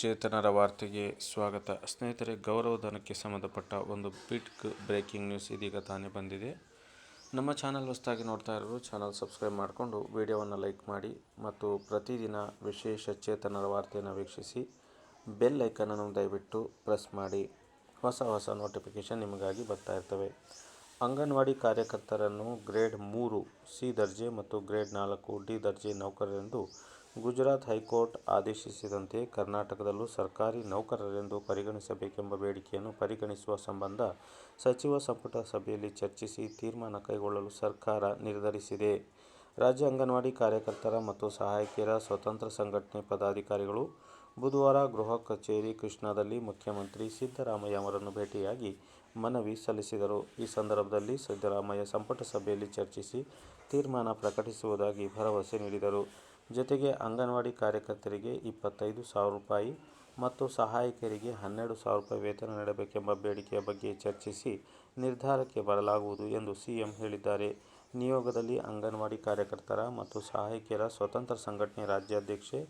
ಚೇತನರ ವಾರ್ತೆಗೆ ಸ್ವಾಗತ. ಸ್ನೇಹಿತರೆ, ಗೌರವಧನಕ್ಕೆ ಸಂಬಂಧಪಟ್ಟ ಒಂದು ಬಿಟ್ ಬ್ರೇಕಿಂಗ್ ನ್ಯೂಸ್ ಇದೀಗ ತಾನೇ ಬಂದಿದೆ. ನಮ್ಮ ಚಾನಲ್ ಹೊಸದಾಗಿ ನೋಡ್ತಾ ಇರೋರು ಚಾನಲ್ ಸಬ್ಸ್ಕ್ರೈಬ್ ಮಾಡಿಕೊಂಡು ವಿಡಿಯೋವನ್ನು ಲೈಕ್ ಮಾಡಿ ಮತ್ತು ಪ್ರತಿದಿನ ವಿಶೇಷ ಚೇತನರ ವಾರ್ತೆಯನ್ನು ವೀಕ್ಷಿಸಿ ಬೆಲ್ ಐಕನನ್ನು ದಯವಿಟ್ಟು ಪ್ರೆಸ್ ಮಾಡಿ. ಹೊಸ ಹೊಸ ನೋಟಿಫಿಕೇಷನ್ ನಿಮಗಾಗಿ ಬರ್ತಾ ಇರ್ತವೆ. ಅಂಗನವಾಡಿ ಕಾರ್ಯಕರ್ತರನ್ನು ಗ್ರೇಡ್ ಮೂರು ಸಿ ದರ್ಜೆ ಮತ್ತು ಗ್ರೇಡ್ ನಾಲ್ಕು ಡಿ ದರ್ಜೆ ನೌಕರರೆಂದು ಗುಜರಾತ್ ಹೈಕೋರ್ಟ್ ಆದೇಶಿಸಿದಂತೆ ಕರ್ನಾಟಕದಲ್ಲೂ ಸರ್ಕಾರಿ ನೌಕರರೆಂದು ಪರಿಗಣಿಸಬೇಕೆಂಬ ಬೇಡಿಕೆಯನ್ನು ಪರಿಗಣಿಸುವ ಸಂಬಂಧ ಸಚಿವ ಸಂಪುಟ ಸಭೆಯಲ್ಲಿ ಚರ್ಚಿಸಿ ತೀರ್ಮಾನ ಕೈಗೊಳ್ಳಲು ಸರ್ಕಾರ ನಿರ್ಧರಿಸಿದೆ. ರಾಜ್ಯ ಅಂಗನವಾಡಿ ಕಾರ್ಯಕರ್ತರ ಮತ್ತು ಸಹಾಯಕಿಯರ ಸ್ವತಂತ್ರ ಸಂಘಟನೆ ಪದಾಧಿಕಾರಿಗಳು ಬುಧವಾರ ಗೃಹ ಕಚೇರಿ ಕೃಷ್ಣಾದಲ್ಲಿ ಮುಖ್ಯಮಂತ್ರಿ ಸಿದ್ದರಾಮಯ್ಯ ಅವರನ್ನು ಭೇಟಿಯಾಗಿ ಮನವಿ ಸಲ್ಲಿಸಿದರು. ಈ ಸಂದರ್ಭದಲ್ಲಿ ಸಿದ್ದರಾಮಯ್ಯ ಸಂಪುಟ ಸಭೆಯಲ್ಲಿ ಚರ್ಚಿಸಿ ತೀರ್ಮಾನ ಪ್ರಕಟಿಸುವುದಾಗಿ ಭರವಸೆ ನೀಡಿದರು. ಜೊತೆಗೆ ಅಂಗನವಾಡಿ ಕಾರ್ಯಕರ್ತರಿಗೆ ಇಪ್ಪತ್ತೈದು ಸಾವಿರ ರೂಪಾಯಿ ಮತ್ತು ಸಹಾಯಕರಿಗೆ ಹನ್ನೆರಡು ಸಾವಿರ ರೂಪಾಯಿ ವೇತನ ನೀಡಬೇಕೆಂಬ ಬೇಡಿಕೆಯ ಬಗ್ಗೆ ಚರ್ಚಿಸಿ ನಿರ್ಧಾರಕ್ಕೆ ಬರಲಾಗುವುದು ಎಂದು ಸಿಎಂ ಹೇಳಿದ್ದಾರೆ. ನಿಯೋಗದಲ್ಲಿ ಅಂಗನವಾಡಿ ಕಾರ್ಯಕರ್ತರ ಮತ್ತು ಸಹಾಯಕಿಯರ ಸ್ವತಂತ್ರ ಸಂಘಟನೆ ರಾಜ್ಯಾಧ್ಯಕ್ಷೆ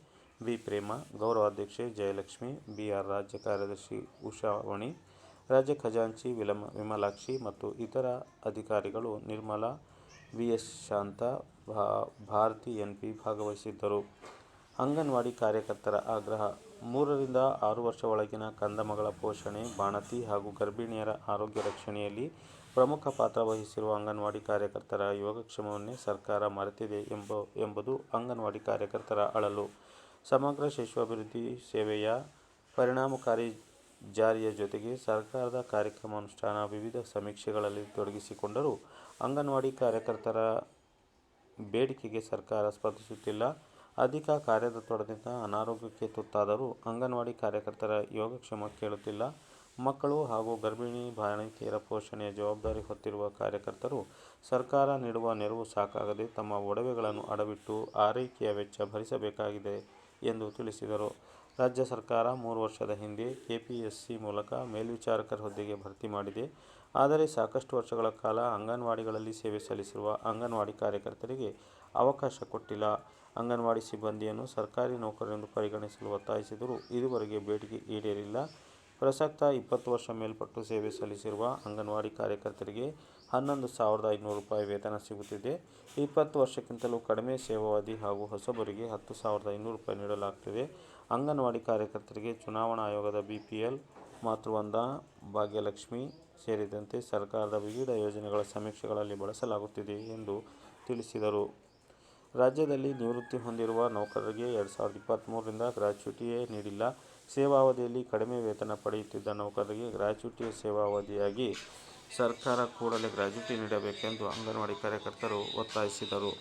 ವಿ ಪ್ರೇಮ ಗೌರವಾಧ್ಯಕ್ಷೆ ಜಯಲಕ್ಷ್ಮಿ ಬಿಆರ್ ರಾಜ್ಯ ಕಾರ್ಯದರ್ಶಿ ಉಷಾವಣಿ ರಾಜ್ಯ ಖಜಾಂಚಿ ವಿಮಲಾಕ್ಷಿ ಮತ್ತು ಇತರ ಅಧಿಕಾರಿಗಳು ನಿರ್ಮಲಾ ವಿಎಸ್ ಶಾಂತ ಭಾರತಿ ಎನ್ಪಿ ಭಾಗವಹಿಸಿದ್ದರು. ಅಂಗನವಾಡಿ ಕಾರ್ಯಕರ್ತರ ಆಗ್ರಹ. ಮೂರರಿಂದ ಆರು ವರ್ಷ ಒಳಗಿನ ಕಂದಮಗಳ ಪೋಷಣೆ, ಬಾಣತಿ ಹಾಗೂ ಗರ್ಭಿಣಿಯರ ಆರೋಗ್ಯ ರಕ್ಷಣೆಯಲ್ಲಿ ಪ್ರಮುಖ ಪಾತ್ರ ವಹಿಸಿರುವ ಅಂಗನವಾಡಿ ಕಾರ್ಯಕರ್ತರ ಯೋಗಕ್ಷೇಮವನ್ನೇ ಸರ್ಕಾರ ಮರೆತಿದೆ ಎಂಬ, ಎಂಬುದು ಅಂಗನವಾಡಿ ಕಾರ್ಯಕರ್ತರ ಅಳಲು. ಸಮಗ್ರ ಶಿಶು ಸೇವೆಯ ಪರಿಣಾಮಕಾರಿ ಜಾರಿಯ ಜೊತೆಗೆ ಸರ್ಕಾರದ ಕಾರ್ಯಕ್ರಮ ಅನುಷ್ಠಾನ ವಿವಿಧ ಸಮೀಕ್ಷೆಗಳಲ್ಲಿ ತೊಡಗಿಸಿಕೊಂಡರೂ. ಅಂಗನವಾಡಿ ಕಾರ್ಯಕರ್ತರ ಬೇಡಿಕೆಗೆ ಸರ್ಕಾರ ಸ್ಪಂದಿಸುತ್ತಿಲ್ಲ ಅಧಿಕ ಕಾರ್ಯದೊತ್ತಡದಿಂದ ಅನಾರೋಗ್ಯಕ್ಕೆ ತುತ್ತಾದರೂ ಅಂಗನವಾಡಿ ಕಾರ್ಯಕರ್ತರ ಯೋಗಕ್ಷೇಮ ಕೇಳುತ್ತಿಲ್ಲ. ಮಕ್ಕಳು ಹಾಗೂ ಗರ್ಭಿಣಿ ಬಾಣಂತಿಯರ ಪೋಷಣೆಯ ಜವಾಬ್ದಾರಿ ಹೊತ್ತಿರುವ ಕಾರ್ಯಕರ್ತರು ಸರ್ಕಾರ ನೀಡುವ ನೆರವು ಸಾಕಾಗದೆ ತಮ್ಮ ಒಡವೆಗಳನ್ನು ಅಡವಿಟ್ಟು ಆರೈಕೆಯ ವೆಚ್ಚ ಭರಿಸಬೇಕಾಗಿದೆ ಎಂದು ತಿಳಿಸಿದರು. ರಾಜ್ಯ ಸರ್ಕಾರ ಮೂರು ವರ್ಷದ ಹಿಂದೆ ಕೆಪಿಎಸ್ಸಿ ಮೂಲಕ ಮೇಲ್ವಿಚಾರಕರ ಹುದ್ದೆಗೆ ಭರ್ತಿ ಮಾಡಿದೆ. ಆದರೆ ಸಾಕಷ್ಟು ವರ್ಷಗಳ ಕಾಲ ಅಂಗನವಾಡಿಗಳಲ್ಲಿ ಸೇವೆ ಸಲ್ಲಿಸಿರುವ ಅಂಗನವಾಡಿ ಕಾರ್ಯಕರ್ತರಿಗೆ ಅವಕಾಶ ಕೊಟ್ಟಿಲ್ಲ. ಅಂಗನವಾಡಿ ಸಿಬ್ಬಂದಿಯನ್ನು ಸರ್ಕಾರಿ ನೌಕರರೆಂದು ಪರಿಗಣಿಸಲು ಒತ್ತಾಯಿಸಿದರೂ ಇದುವರೆಗೆ ಬೇಡಿಕೆ ಈಡೇರಿಲ್ಲ. ಪ್ರಸಕ್ತ ಇಪ್ಪತ್ತು ವರ್ಷ ಮೇಲ್ಪಟ್ಟು ಸೇವೆ ಸಲ್ಲಿಸಿರುವ ಅಂಗನವಾಡಿ ಕಾರ್ಯಕರ್ತರಿಗೆ ಹನ್ನೊಂದು ಸಾವಿರದ ಐನೂರು ರೂಪಾಯಿ ವೇತನ ಸಿಗುತ್ತಿದೆ. ಇಪ್ಪತ್ತು ವರ್ಷಕ್ಕಿಂತಲೂ ಕಡಿಮೆ ಸೇವಾವಧಿ ಹಾಗೂ ಹೊಸಬರಿಗೆ ಹತ್ತು ಸಾವಿರದ ಐನೂರು ರೂಪಾಯಿ ನೀಡಲಾಗುತ್ತಿದೆ ಅಂಗನವಾಡಿ ಕಾರ್ಯಕರ್ತರಿಗೆ ಚುನಾವಣಾ ಆಯೋಗದ ಬಿಪಿಎಲ್, ಮಾತೃವಂದ, ಭಾಗ್ಯಲಕ್ಷ್ಮಿ ಸೇರಿದಂತೆ ಸರ್ಕಾರದ ವಿವಿಧ ಯೋಜನೆಗಳ ಸಮೀಕ್ಷೆಗಳಲ್ಲಿ ಬಳಸಲಾಗುತ್ತಿದೆ ಎಂದು ತಿಳಿಸಿದರು. ರಾಜ್ಯದಲ್ಲಿ ನಿವೃತ್ತಿ ಹೊಂದಿರುವ ನೌಕರರಿಗೆ ಎರಡು ಸಾವಿರದ ಇಪ್ಪತ್ತ್ಮೂರರಿಂದ ಗ್ರಾಚ್ಯುಟಿಯೇ ನೀಡಿಲ್ಲ. ಸೇವಾವಧಿಯಲ್ಲಿ ಕಡಿಮೆ ವೇತನ ಪಡೆಯುತ್ತಿದ್ದ ನೌಕರರಿಗೆ ಗ್ರಾಚ್ಯುಟಿ ಸೇವಾವಧಿಯಾಗಿ ಸರ್ಕಾರ ಕೂಡಲೇ ಗ್ರಾಚ್ಯುಟಿ ನೀಡಬೇಕೆಂದು ಅಂಗನವಾಡಿ ಕಾರ್ಯಕರ್ತರು ಒತ್ತಾಯಿಸಿದರು.